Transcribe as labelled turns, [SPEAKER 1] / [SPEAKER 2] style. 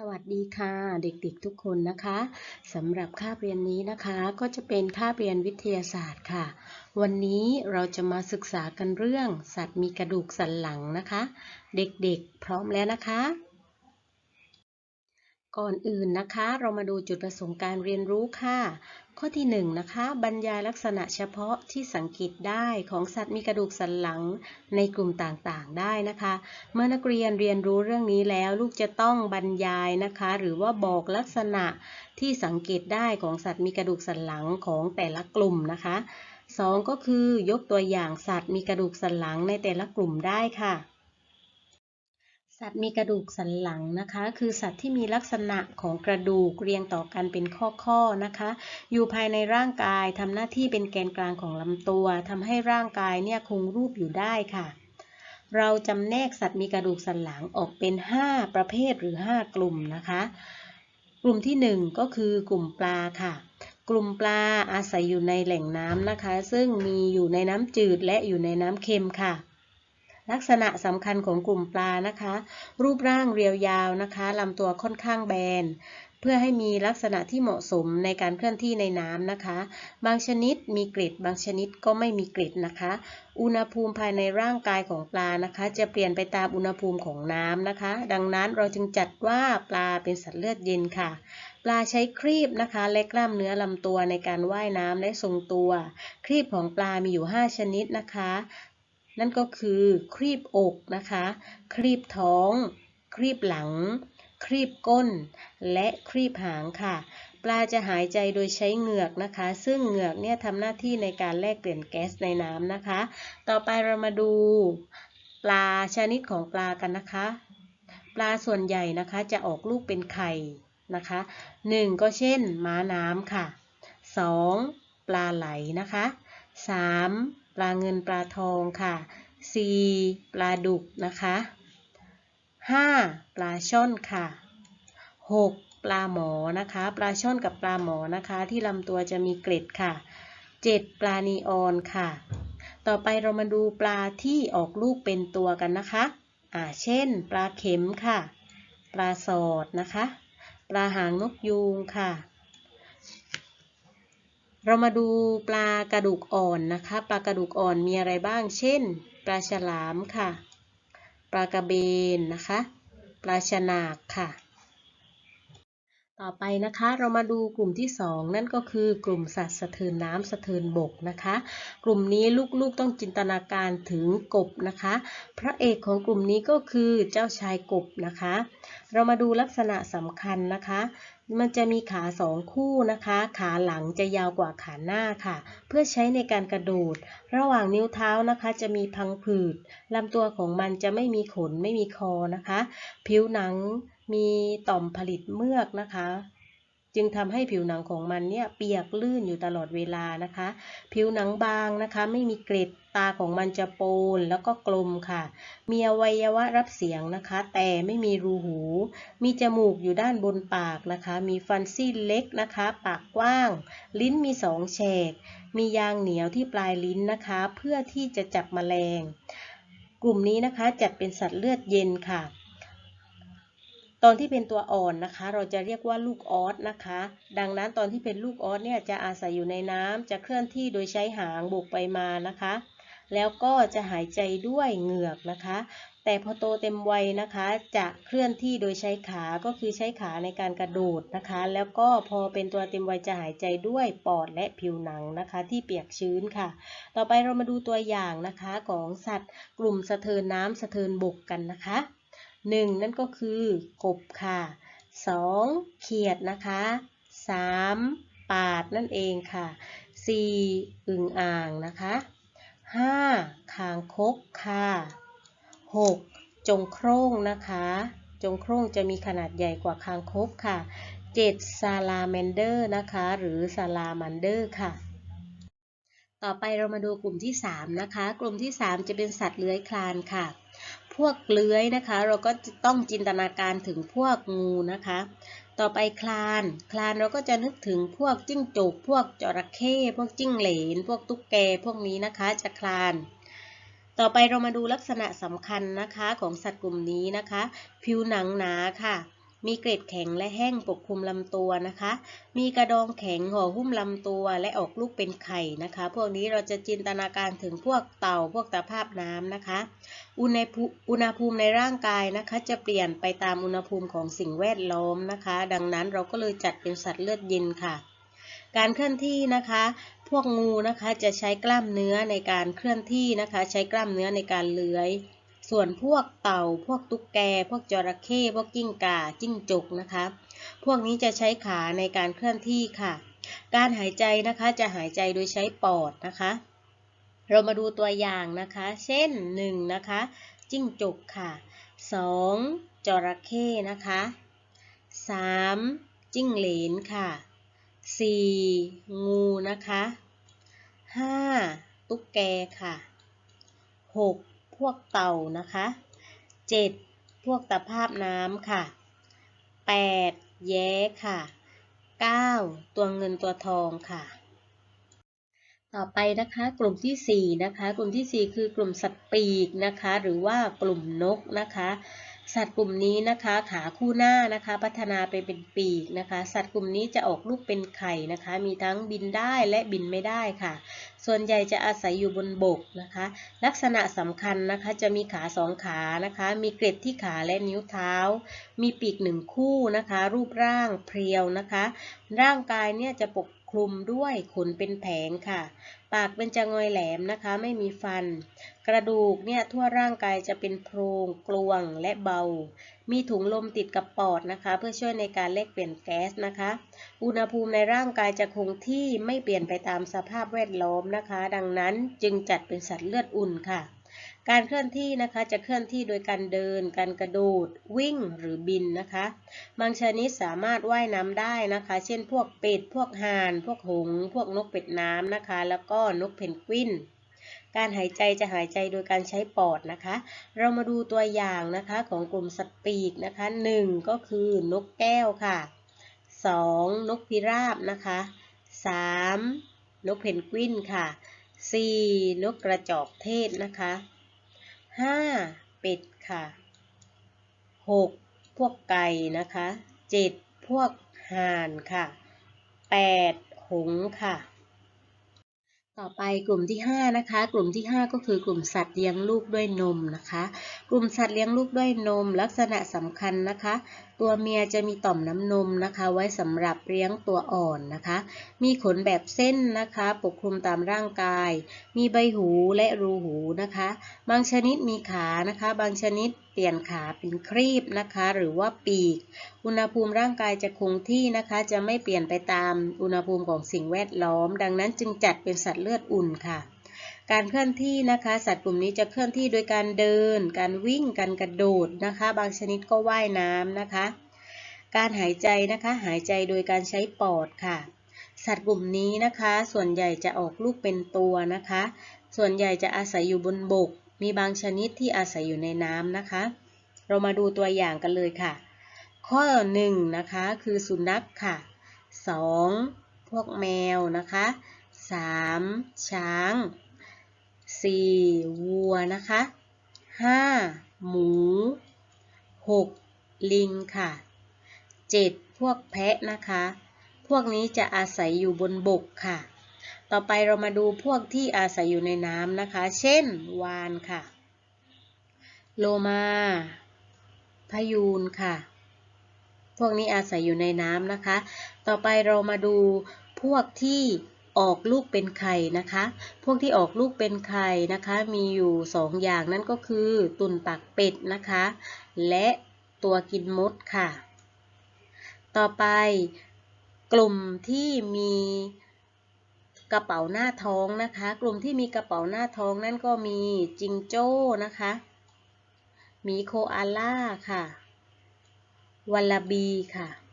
[SPEAKER 1] สวัสดีค่ะเด็กๆทุกคนนะคะสำหรับคาบเรียนนี้นะคะก็จะเป็นคาบเรียนวิทยาศาสตร์ค่ะ วันนี้เราจะมาศึกษากันเรื่องสัตว์มีกระดูกสันหลังนะคะ เด็กๆพร้อมแล้วนะคะ ก่อนอื่นนะคะ เรามาดูจุดประสงค์การเรียนรู้ค่ะ ข้อที่1นงนะคะ บรรยายลักษณะเฉพาะที่สังเกตได้ของสัตว์มีกระดูกสันหลังในกลุ่มต่างๆ ได้นะคะ เมื่อนักเรียนเรียนรู้เรื่องนี้แล้วลูกจะต้องบรรยายนะคะ หรือว่าบอกลักษณะที่สังเกตได้ของสัตว์มีกระดูกสันหลังของแต่ละกลุ่มนะคะสองก็คือยกตัวอย่างสัตว์มีกระดูกสันหลังในแต่ละกลุ่มได้ค่ะ สัตว์มีกระดูกสันหลังนะคะ คือสัตว์ที่มีลักษณะของกระดูกเรียงต่อกันเป็นข้อๆนะคะ อยู่ภายในร่างกายทำหน้าที่เป็นแกนกลางของลำตัวทำให้ร่างกายเนี่ยคงรูปอยู่ได้ค่ะ เราจำแนกสัตว์มีกระดูกสันหลังออกเป็น 5 ประเภทหรือ 5 กลุ่มนะคะ กลุ่มที่ 1 ก็คือกลุ่มปลาค่ะ กลุ่มปลาอาศัยอยู่ในแหล่งน้ำนะคะ ซึ่งมีอยู่ในน้ำจืดและอยู่ในน้ำเค็มค่ะ ลักษณะสำคัญของกลุ่มปลานะคะ รูปร่างเรียวยาวนะคะลำตัวค่อนข้างแบน เพื่อให้มีลักษณะที่เหมาะสมในการเคลื่อนที่ในน้ำนะคะ บางชนิดมีกริดบางชนิดก็ไม่มีกริดนะคะ อุณหภูมิภายในร่างกายของปลานะคะ จะเปลี่ยนไปตามอุณหภูมิของน้ำนะคะ ดังนั้นเราจึงจัดว่าปลาเป็นสัตว์เลือดเย็นค่ะปลาใช้ครีบนะคะและกล้ามเนื้อลำตัวในการว่ายน้ำและทรงตัว ครีบของปลามีอยู่ 5 ชนิดนะคะ นั่นก็คือครีบอกนะคะ ครีบท้อง ครีบหลัง ครีบก้น และครีบหางค่ะ ปลาจะหายใจโดยใช้เหงือกนะคะ ซึ่งเหงือกเนี่ยทำหน้าที่ในการแลกเปลี่ยนแก๊สในน้ำนะคะ ต่อไปเรามาดูปลาชนิดของปลากันนะคะ ปลาส่วนใหญ่นะคะจะออกลูกเป็นไข่นะคะ 1. ก็เช่นม้าน้ำค่ะ 2. ปลาไหลนะคะ 3. ปลาเงินปลาทองค่ะ 4. ปลาดุกนะคะ 5. ปลาช่อนค่ะ 6. ปลาหมอนะคะ ปลาช่อนกับปลาหมอนะคะ ที่ลำตัวจะมีเกล็ดค่ะ 7. ปลานีออนค่ะ ต่อไปเรามาดูปลาที่ออกลูกเป็นตัวกันนะคะอ่าเช่น ปลาเข็มค่ะ ปลาสอดนะคะ ปลาหางนกยูงค่ะ เรามาดูปลากระดูกอ่อนนะคะ ปลากระดูกอ่อนมีอะไรบ้าง เช่น ปลาฉลามค่ะ ปลากระเบนนะคะ ปลาชนากค่ะ ต่อไปนะคะเรามาดูกลุ่มที่ 2 นั่นก็คือกลุ่มสัตว์สะเทินน้ำสะเทินบกนะคะ กลุ่มนี้ลูกๆต้องจินตนาการถึงกบนะคะ พระเอกของกลุ่มนี้ก็คือเจ้าชายกบนะคะ เรามาดูลักษณะสำคัญนะคะ มันจะมีขาสองคู่นะคะ ขาหลังจะยาวกว่าขาหน้าค่ะ เพื่อใช้ในการกระโดด ระหว่างนิ้วเท้านะคะจะมีพังผืดลำตัวของมันจะไม่มีขนไม่มีคอนะคะ ผิวหนังมีต่อมผลิตเมือกนะคะ จึงทำให้ผิวหนังของมันเนี่ยเปียกลื่นอยู่ตลอดเวลานะคะ ผิวหนังบางนะคะ ไม่มีเกล็ดตาของมันจะโปนแล้วก็กลมค่ะ มีอวัยวะรับเสียงนะคะ แต่ไม่มีรูหู มีจมูกอยู่ด้านบนปากนะคะ มีฟันซี่เล็กนะคะ ปากกว้าง ลิ้นมีสองแฉก มียางเหนียวที่ปลายลิ้นนะคะ เพื่อที่จะจับแมลง กลุ่มนี้นะคะจัดเป็นสัตว์เลือดเย็นค่ะ ตอนที่เป็นตัวอ่อนนะคะ เราจะเรียกว่าลูกออสนะคะ ดังนั้นตอนที่เป็นลูกออสเนี่ยจะอาศัยอยู่ในน้ำจะเคลื่อนที่โดยใช้หางบุกไปมานะคะ แล้วก็จะหายใจด้วยเหงือกนะคะ แต่พอโตเต็มวัยนะคะ จะเคลื่อนที่โดยใช้ขาก็คือใช้ขาในการกระโดดนะคะ แล้วก็พอเป็นตัวเต็มวัยจะหายใจด้วยปอดและผิวหนังนะคะ ที่เปียกชื้นค่ะ ต่อไปเรามาดูตัวอย่างนะคะของสัตว์ กลุ่มสะเทินน้ำสะเทินบกกันนะคะ หนึ่งนั่นก็คือกบค่ะสองเขียดนะคะสามปาดนั่นเองค่ะสี่อึ่งอ่างนะคะห้าคางคกค่ะหกจงโคร่งนะคะ จงโคร่งจะมีขนาดใหญ่กว่าคางคกค่ะเจ็ดซาลาแมนเดอร์นะคะ หรือซาลามันเดอร์ค่ะต่อไปเรามาดูกลุ่มที่ 3 นะคะ กลุ่มที่ 3 จะเป็นสัตว์เลื้อยคลานค่ะ พวกเลื้อยนะคะ เราก็ต้องจินตนาการถึงพวกงูนะคะ ต่อไปคลาน คลานเราก็จะนึกถึงพวกจิ้งจกพวกจระเข้พวกจิ้งเหลน พวกตุ๊กแกพวกนี้นะคะ จะคลาน ต่อไปเรามาดูลักษณะสำคัญนะคะของสัตว์กลุ่มนี้นะคะ ผิวหนังหนาค่ะ มีเกล็ดแข็งและแห้งปกคลุมลำตัวนะคะ มีกระดองแข็งห่อหุ้มลำตัวและออกลูกเป็นไข่นะคะ พวกนี้เราจะจินตนาการถึงพวกเต่าพวกตะภาพน้ำนะคะอุณหภูอุณหภูมิในร่างกายนะคะ จะเปลี่ยนไปตามอุณหภูมิของสิ่งแวดล้อมนะคะ ดังนั้นเราก็เลยจัดเป็นสัตว์เลือดเย็นค่ะ การเคลื่อนที่นะคะ พวกงูนะคะจะใช้กล้ามเนื้อในการเคลื่อนที่นะคะ ใช้กล้ามเนื้อในการเลื้อย ส่วนพวกเต่า พวกตุ๊กแก พวกจระเข้ พวกกิ้งก่า จิ้งจกนะคะ พวกนี้จะใช้ขาในการเคลื่อนที่ค่ะ การหายใจนะคะจะหายใจโดยใช้ปอดนะคะ เรามาดูตัวอย่างนะคะ เช่น 1 นะคะ จิ้งจกค่ะ 2. จระเข้นะคะ 3. จิ้งเหลนค่ะ 4. งูนะคะ 5. ตุ๊กแกค่ะ 6. พวกเต่านะคะ 7. พวกตะภาพน้ำค่ะ 8. แย้ค่ะ 9. ตัวเงินตัวทองค่ะ ต่อไปนะคะกลุ่มที่ 4 นะคะ กลุ่มที่ 4 คือกลุ่มสัตว์ปีกนะคะ หรือว่ากลุ่มนกนะคะ สัตว์กลุ่มนี้นะคะขาคู่หน้านะคะ พัฒนาไปเป็นปีกนะคะ สัตว์กลุ่มนี้จะออกลูกเป็นไข่นะคะ มีทั้งบินได้และบินไม่ได้ค่ะ ส่วนใหญ่จะอาศัยอยู่บนบกนะคะ ลักษณะสำคัญนะคะจะมีขาสองขานะคะ มีเกล็ดที่ขาและนิ้วเท้า มีปีกหนึ่งคู่นะคะ รูปร่างเพรียวนะคะ ร่างกายเนี่ยจะปก ลุมด้วยขนเป็นแผงค่ะ ปากเป็นจะงอยแหลมนะคะ ไม่มีฟัน กระดูกเนี่ยทั่วร่างกายจะเป็นโพรงกลวงและเบา มีถุงลมติดกับปอดนะคะ เพื่อช่วยในการแลกเปลี่ยนแก๊สนะคะ อุณหภูมิในร่างกายจะคงที่ไม่เปลี่ยนไปตามสภาพแวดล้อมนะคะ ดังนั้นจึงจัดเป็นสัตว์เลือดอุ่นค่ะ การเคลื่อนที่นะคะจะเคลื่อนที่โดยการเดิน การกระโดด วิ่งหรือบินนะคะ บางชนิดสามารถว่ายน้ำได้นะคะ เช่น พวกเป็ด พวกห่าน พวกหงส์พวกนกเป็ดน้ำนะคะ แล้วก็นกเพนกวิน การหายใจจะหายใจโดยการใช้ปอดนะคะ เรามาดูตัวอย่างนะคะของกลุ่มสัตว์ปีกนะคะ 1 ก็คือนกแก้วค่ะ 2. นกพิราบนะคะ 3. นกเพนกวินค่ะ 4. นกกระจอกเทศนะคะ 5. เป็ดค่ะ 6. พวกไก่นะคะ 7. พวกห่านค่ะ 8. หงส์ค่ะ ต่อไปกลุ่มที่5นะคะ กลุ่มที่5ก็คือกลุ่มสัตว์เลี้ยงลูกด้วยนมนะคะ กลุ่มสัตว์เลี้ยงลูกด้วยนมลักษณะสำคัญนะคะตัวเมียจะมีต่อมน้ำนมนะคะ ไว้สำหรับเลี้ยงตัวอ่อนนะคะ มีขนแบบเส้นนะคะ ปกคลุมตามร่างกาย มีใบหูและรูหูนะคะ บางชนิดมีขานะคะ บางชนิดเปลี่ยนขาเป็นครีบนะคะ หรือว่าปีก อุณหภูมิร่างกายจะคงที่นะคะ จะไม่เปลี่ยนไปตามอุณหภูมิของสิ่งแวดล้อม ดังนั้นจึงจัดเป็นสัตว์เลือดอุ่นค่ะ การเคลื่อนที่นะคะ สัตว์กลุ่มนี้จะเคลื่อนที่โดยการเดิน การวิ่ง การกระโดดนะคะ บางชนิดก็ว่ายน้ำนะคะ การหายใจนะคะหายใจโดยการใช้ปอดค่ะ สัตว์กลุ่มนี้นะคะ ส่วนใหญ่จะออกลูกเป็นตัวนะคะ ส่วนใหญ่จะอาศัยอยู่บนบก มีบางชนิดที่อาศัยอยู่ในน้ำนะคะ เรามาดูตัวอย่างกันเลยค่ะ ข้อ1นะคะคือสุนัขค่ะ 2. พวกแมวนะคะ 3. ช้าง 4. วัวนะคะ 5. หมู 6. ลิงค่ะ 7. พวกแพะนะคะ พวกนี้จะอาศัยอยู่บนบกค่ะ ต่อไปเรามาดูพวกที่อาศัยอยู่ในน้ำนะคะ เช่น วาฬค่ะ โลมา พยูนค่ะ พวกนี้อาศัยอยู่ในน้ำนะคะ ต่อไปเรามาดูพวกที่ ออกลูกเป็นไข่นะคะ พวกที่ออกลูกเป็นไข่นะคะ มีอยู่สองอย่างนั่นก็คือตุ่นปากเป็ดนะคะ และตัวกินมดค่ะ ต่อไปกลุ่มที่มีกระเป๋าหน้าท้องนะคะ กลุ่มที่มีกระเป๋าหน้าท้องนั่นก็มีจิงโจ้นะคะ มีโคอาล่าค่ะ วัลลาบีค่ะ